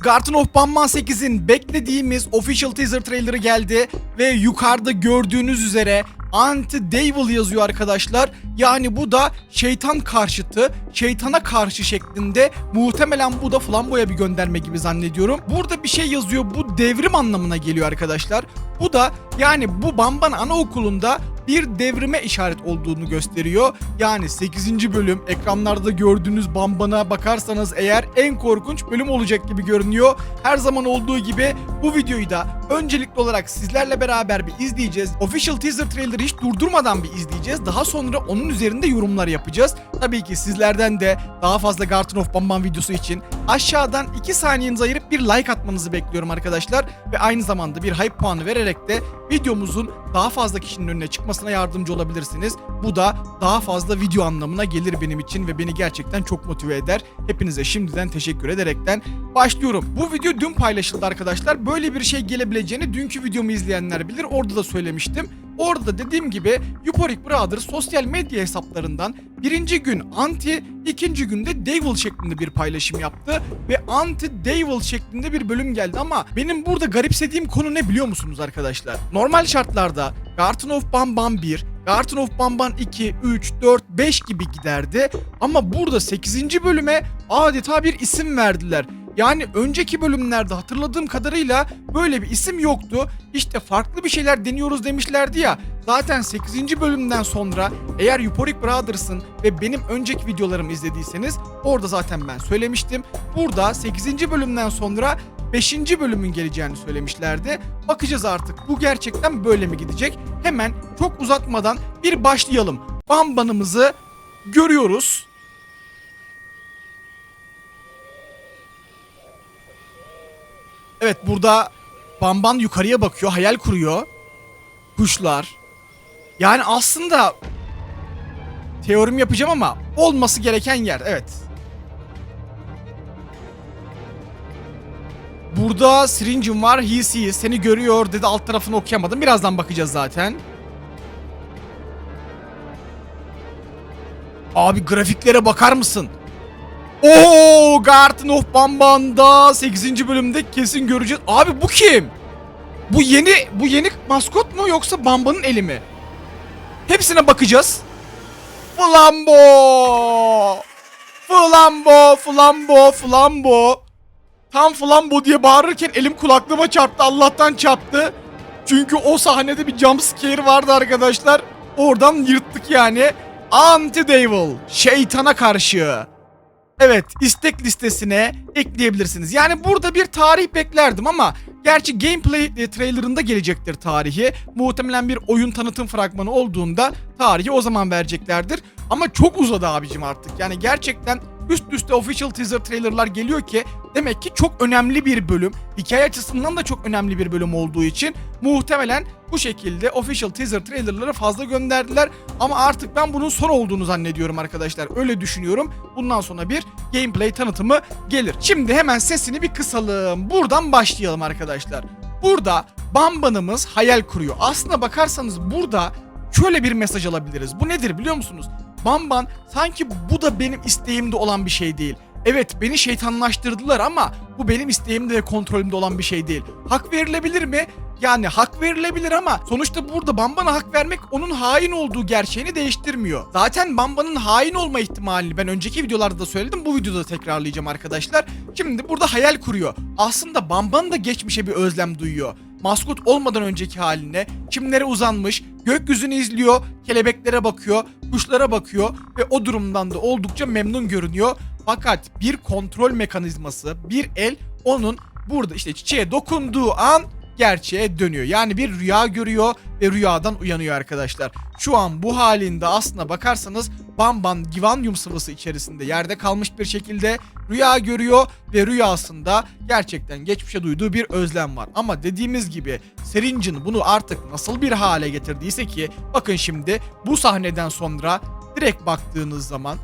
Garden of Banban 8'in beklediğimiz official teaser trailerı geldi ve yukarıda gördüğünüz üzere Anti-Devil yazıyor arkadaşlar. Yani bu da şeytan karşıtı, şeytana karşı şeklinde muhtemelen bu da Flambo'ya bir gönderme gibi zannediyorum. Burada bir şey yazıyor bu devrim anlamına geliyor arkadaşlar. Bu da yani bu Bamban Anaokulu'nda bir devrime işaret olduğunu gösteriyor. Yani 8. bölüm ekranlarda gördüğünüz Bamban'a bakarsanız eğer en korkunç bölüm olacak gibi görünüyor. Her zaman olduğu gibi bu videoyu da öncelikli olarak sizlerle beraber bir izleyeceğiz. Official teaser trailer'ı hiç durdurmadan bir izleyeceğiz. Daha sonra onun üzerinde yorumlar yapacağız. Tabii ki sizlerden de daha fazla Garden of Bamban videosu için aşağıdan 2 saniyenizi ayırıp bir like atmanızı bekliyorum arkadaşlar. Ve aynı zamanda bir hype puanı vererek de videomuzun daha fazla kişinin önüne çıkmasına yardımcı olabilirsiniz. Bu da daha fazla video anlamına gelir benim için ve beni gerçekten çok motive eder. Hepinize şimdiden teşekkür ederekten başlıyorum. Bu video dün paylaşıldı arkadaşlar. Böyle bir şey gelebileceğini dünkü videomu izleyenler bilir. Orada da söylemiştim. Orada da dediğim gibi Euphoric Brother sosyal medya hesaplarından birinci gün anti, ikinci günde devil şeklinde bir paylaşım yaptı ve anti devil şeklinde bir bölüm geldi ama benim burada garipsediğim konu ne biliyor musunuz arkadaşlar? Normal şartlarda Garden of Bamban 1, Garden of Bamban 2, 3, 4, 5 gibi giderdi ama burada 8. bölüme adeta bir isim verdiler. Yani önceki bölümlerde hatırladığım kadarıyla böyle bir isim yoktu. İşte farklı bir şeyler deniyoruz demişlerdi ya. Zaten 8. bölümden sonra eğer Euphoric Brothers'ın ve benim önceki videolarımı izlediyseniz orada zaten ben söylemiştim. Burada 8. bölümden sonra 5. bölümün geleceğini söylemişlerdi. Bakacağız artık bu gerçekten böyle mi gidecek? Hemen çok uzatmadan bir başlayalım. Bambanımızı görüyoruz. Evet burada Bamban yukarıya bakıyor, hayal kuruyor. Kuşlar. Yani aslında teorim yapacağım ama olması gereken yer. Evet. Burada Syringe'im var. He sees. Seni görüyor dedi. Alt tarafını okuyamadım. Birazdan bakacağız zaten. Abi grafiklere bakar mısın? Oo, Garden of Bamban'da 8. bölümde kesin göreceğiz. Abi bu kim? Bu yeni bu yeni maskot mu yoksa Bamba'nın eli mi? Hepsine bakacağız. Flambo! Flambo, Flambo, Flambo. Tam Flambo diye bağırırken elim kulaklığıma çarptı. Allah'tan çarptı. Çünkü o sahnede bir jump scare vardı arkadaşlar. Oradan yırttık yani. Anti-Devil. Şeytana karşı. Evet istek listesine ekleyebilirsiniz. Yani burada bir tarih beklerdim ama gerçi gameplay e, trailerında gelecektir tarihi. Muhtemelen bir oyun tanıtım fragmanı olduğunda tarihi o zaman vereceklerdir. Ama çok uzadı abicim artık. Yani gerçekten üst üste official teaser trailerlar geliyor ki demek ki çok önemli bir bölüm. Hikaye açısından da çok önemli bir bölüm olduğu için muhtemelen bu şekilde official teaser trailerları fazla gönderdiler. Ama artık ben bunun son olduğunu zannediyorum arkadaşlar. Öyle düşünüyorum. Bundan sonra bir gameplay tanıtımı gelir. Şimdi hemen sesini bir kısalım. Buradan başlayalım arkadaşlar. Burada Bamban'ımız hayal kuruyor. Aslına bakarsanız burada şöyle bir mesaj alabiliriz. Bu nedir biliyor musunuz? Bamban sanki bu da benim isteğimde olan bir şey değil. Evet beni şeytanlaştırdılar ama bu benim isteğimde ve kontrolümde olan bir şey değil. Hak verilebilir mi? Yani hak verilebilir ama sonuçta burada Bamban'a hak vermek onun hain olduğu gerçeğini değiştirmiyor. Zaten Bamban'ın hain olma ihtimalini ben önceki videolarda da söyledim. Bu videoda tekrarlayacağım arkadaşlar. Şimdi burada hayal kuruyor. Aslında Bamban da geçmişe bir özlem duyuyor maskot olmadan önceki haline, çimlere uzanmış, gökyüzünü izliyor, kelebeklere bakıyor, kuşlara bakıyor ve o durumdan da oldukça memnun görünüyor. Fakat bir kontrol mekanizması, bir el onun burada işte çiçeğe dokunduğu an gerçeğe dönüyor. Yani bir rüya görüyor ve rüyadan uyanıyor arkadaşlar. Şu an bu halinde aslına bakarsanız Bamban Givanyum sıvısı içerisinde yerde kalmış bir şekilde rüya görüyor ve rüyasında gerçekten geçmişe duyduğu bir özlem var. Ama dediğimiz gibi Syringe'in bunu artık nasıl bir hale getirdiyse ki bakın şimdi bu sahneden sonra direkt baktığınız zaman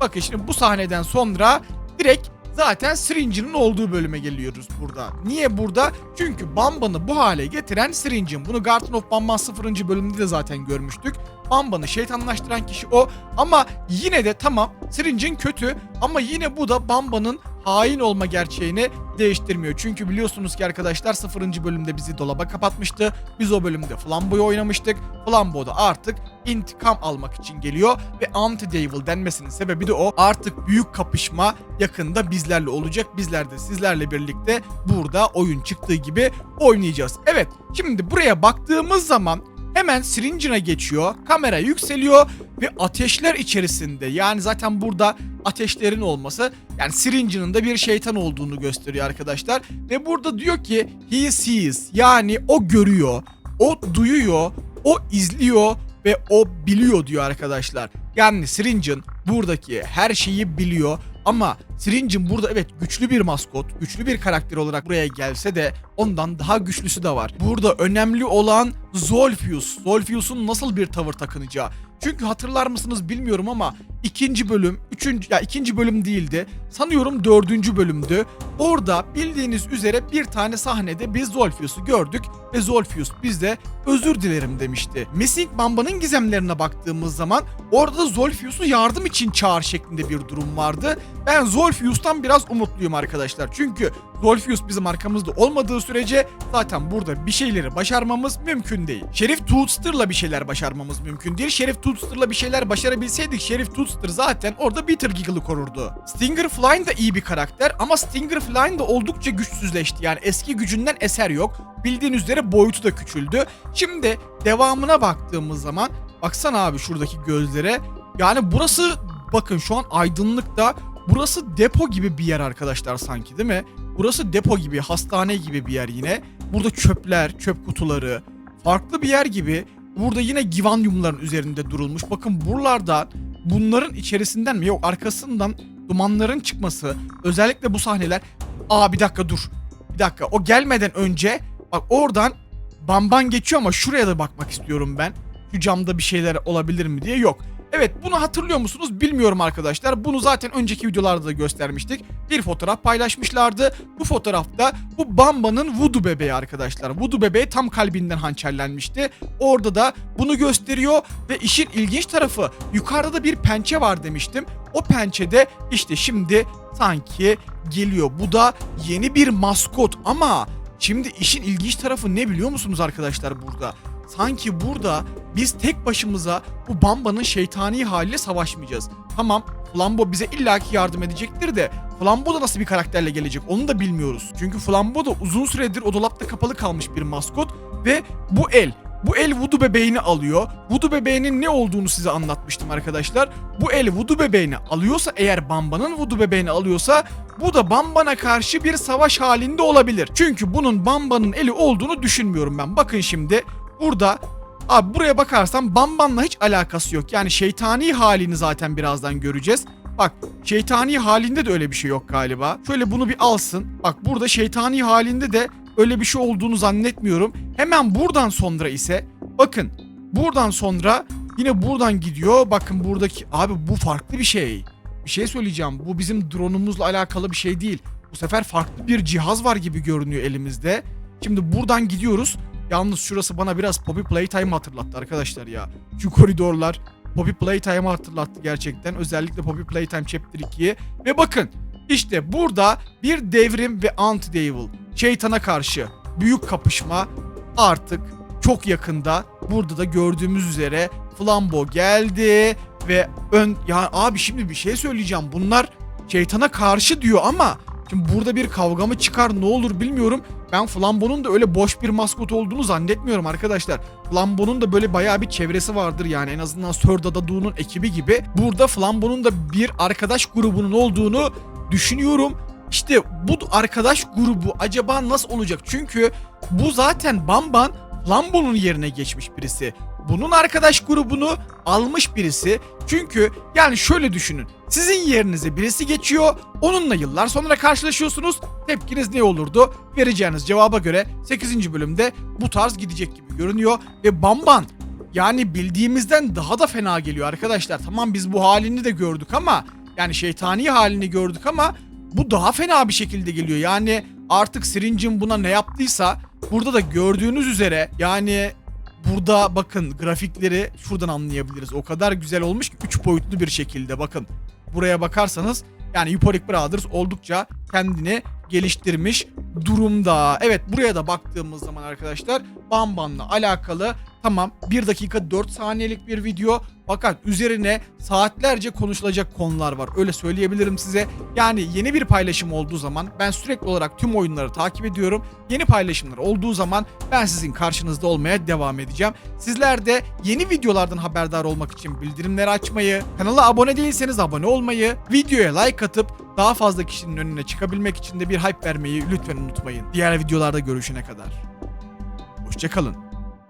bakın şimdi bu sahneden sonra direkt zaten Syringe'in olduğu bölüme geliyoruz burada. Niye burada? Çünkü Bamba'nı bu hale getiren Syringe'in. Bunu Garden of Bamban 0. bölümünde de zaten görmüştük. Bamba'nı şeytanlaştıran kişi o. Ama yine de tamam Syringe'in kötü ama yine bu da Bamba'nın hain olma gerçeğini değiştirmiyor. Çünkü biliyorsunuz ki arkadaşlar 0. bölümde bizi dolaba kapatmıştı. Biz o bölümde Flambo'yu oynamıştık. Flambo da artık intikam almak için geliyor ve anti-devil denmesinin sebebi de o. Artık büyük kapışma yakında bizlerle olacak. Bizler de sizlerle birlikte burada oyun çıktığı gibi oynayacağız. Evet şimdi buraya baktığımız zaman hemen Syringe'ına geçiyor. Kamera yükseliyor ve ateşler içerisinde yani zaten burada ateşlerin olması yani Syringe'nin de bir şeytan olduğunu gösteriyor arkadaşlar. Ve burada diyor ki he sees yani o görüyor, o duyuyor, o izliyor ve o biliyor diyor arkadaşlar. Yani Syringe'in buradaki her şeyi biliyor ama Syringe'in burada evet güçlü bir maskot, güçlü bir karakter olarak buraya gelse de ondan daha güçlüsü de var. Burada önemli olan Zolfius. Zolfius'un nasıl bir tavır takınacağı. Çünkü hatırlar mısınız bilmiyorum ama ikinci bölüm, üçüncü, ya ikinci bölüm değildi. Sanıyorum dördüncü bölümdü. Orada bildiğiniz üzere bir tane sahnede biz Zolfius'u gördük ve Zolfius bizde özür dilerim demişti. Missing Mamba'nın gizemlerine baktığımız zaman orada da Zolfius'u yardım için çağır şeklinde bir durum vardı. Ben Zolfius'tan biraz umutluyum arkadaşlar. Çünkü Zolfius bizim arkamızda olmadığı sürece zaten burada bir şeyleri başarmamız mümkün değil. Şerif Toadster'la bir şeyler başarmamız mümkün değil. Şerif Toadster'la bir şeyler başarabilseydik Şerif Toadster zaten orada Bitter Giggle'ı korurdu. Stinger Flynn da iyi bir karakter ama Stinger Flynn da oldukça güçsüzleşti. Yani eski gücünden eser yok. Bildiğiniz üzere boyutu da küçüldü. Şimdi devamına baktığımız zaman baksana abi şuradaki gözlere. Yani burası bakın şu an aydınlıkta burası depo gibi bir yer arkadaşlar sanki değil mi? Burası depo gibi, hastane gibi bir yer yine. Burada çöpler, çöp kutuları, farklı bir yer gibi. Burada yine givanyumların üzerinde durulmuş. Bakın buralarda bunların içerisinden mi yok arkasından dumanların çıkması. Özellikle bu sahneler. Aa bir dakika dur. Bir dakika o gelmeden önce bak oradan bamban geçiyor ama şuraya da bakmak istiyorum ben. Şu camda bir şeyler olabilir mi diye yok. Evet bunu hatırlıyor musunuz bilmiyorum arkadaşlar. Bunu zaten önceki videolarda da göstermiştik. Bir fotoğraf paylaşmışlardı. Bu fotoğrafta bu Bamba'nın Voodoo bebeği arkadaşlar. Voodoo bebeği tam kalbinden hançerlenmişti. Orada da bunu gösteriyor ve işin ilginç tarafı yukarıda da bir pençe var demiştim. O pençede işte şimdi sanki geliyor. Bu da yeni bir maskot ama şimdi işin ilginç tarafı ne biliyor musunuz arkadaşlar burada? Sanki burada biz tek başımıza bu Bamba'nın şeytani haliyle savaşmayacağız. Tamam Flambo bize illaki yardım edecektir de Flambo da nasıl bir karakterle gelecek onu da bilmiyoruz. Çünkü Flambo da uzun süredir o dolapta kapalı kalmış bir maskot ve bu el bu el Voodoo bebeğini alıyor. Voodoo bebeğinin ne olduğunu size anlatmıştım arkadaşlar. Bu el Voodoo bebeğini alıyorsa eğer Bamba'nın Voodoo bebeğini alıyorsa bu da Bamba'na karşı bir savaş halinde olabilir. Çünkü bunun Bamba'nın eli olduğunu düşünmüyorum ben. Bakın şimdi burada Abi buraya bakarsam Bamban'la hiç alakası yok. Yani şeytani halini zaten birazdan göreceğiz. Bak şeytani halinde de öyle bir şey yok galiba. Şöyle bunu bir alsın. Bak burada şeytani halinde de öyle bir şey olduğunu zannetmiyorum. Hemen buradan sonra ise bakın buradan sonra yine buradan gidiyor. Bakın buradaki abi bu farklı bir şey. Bir şey söyleyeceğim. Bu bizim drone'umuzla alakalı bir şey değil. Bu sefer farklı bir cihaz var gibi görünüyor elimizde. Şimdi buradan gidiyoruz. Yalnız şurası bana biraz Poppy Playtime hatırlattı arkadaşlar ya. Şu koridorlar Poppy Playtime'ı hatırlattı gerçekten. Özellikle Poppy Playtime Chapter 2'yi. Ve bakın işte burada bir devrim ve anti-devil. Şeytana karşı büyük kapışma artık çok yakında. Burada da gördüğümüz üzere Flambo geldi ve ön ya abi şimdi bir şey söyleyeceğim. Bunlar şeytana karşı diyor ama Şimdi burada bir kavga mı çıkar ne olur bilmiyorum. Ben Flambo'nun da öyle boş bir maskot olduğunu zannetmiyorum arkadaşlar. Flambo'nun da böyle bayağı bir çevresi vardır yani en azından Sir Dadadu'nun ekibi gibi. Burada Flambo'nun da bir arkadaş grubunun olduğunu düşünüyorum. İşte bu arkadaş grubu acaba nasıl olacak? Çünkü bu zaten Bamban Flambo'nun yerine geçmiş birisi. Bunun arkadaş grubunu almış birisi. Çünkü yani şöyle düşünün. Sizin yerinize birisi geçiyor. Onunla yıllar sonra karşılaşıyorsunuz. Tepkiniz ne olurdu? Vereceğiniz cevaba göre 8. bölümde bu tarz gidecek gibi görünüyor. Ve Bamban yani bildiğimizden daha da fena geliyor arkadaşlar. Tamam biz bu halini de gördük ama yani şeytani halini gördük ama bu daha fena bir şekilde geliyor. Yani artık Syringe'in buna ne yaptıysa burada da gördüğünüz üzere yani burada bakın grafikleri şuradan anlayabiliriz. O kadar güzel olmuş ki 3 boyutlu bir şekilde bakın. Buraya bakarsanız Yani Euphoric Brothers oldukça kendini geliştirmiş durumda. Evet buraya da baktığımız zaman arkadaşlar Bamban'la alakalı tamam 1 dakika 4 saniyelik bir video fakat üzerine saatlerce konuşulacak konular var. Öyle söyleyebilirim size. Yani yeni bir paylaşım olduğu zaman ben sürekli olarak tüm oyunları takip ediyorum. Yeni paylaşımlar olduğu zaman ben sizin karşınızda olmaya devam edeceğim. Sizler de yeni videolardan haberdar olmak için bildirimleri açmayı, kanala abone değilseniz abone olmayı, videoya like atıp daha fazla kişinin önüne çıkabilmek için de bir hype vermeyi lütfen unutmayın. Diğer videolarda görüşene kadar. Hoşçakalın.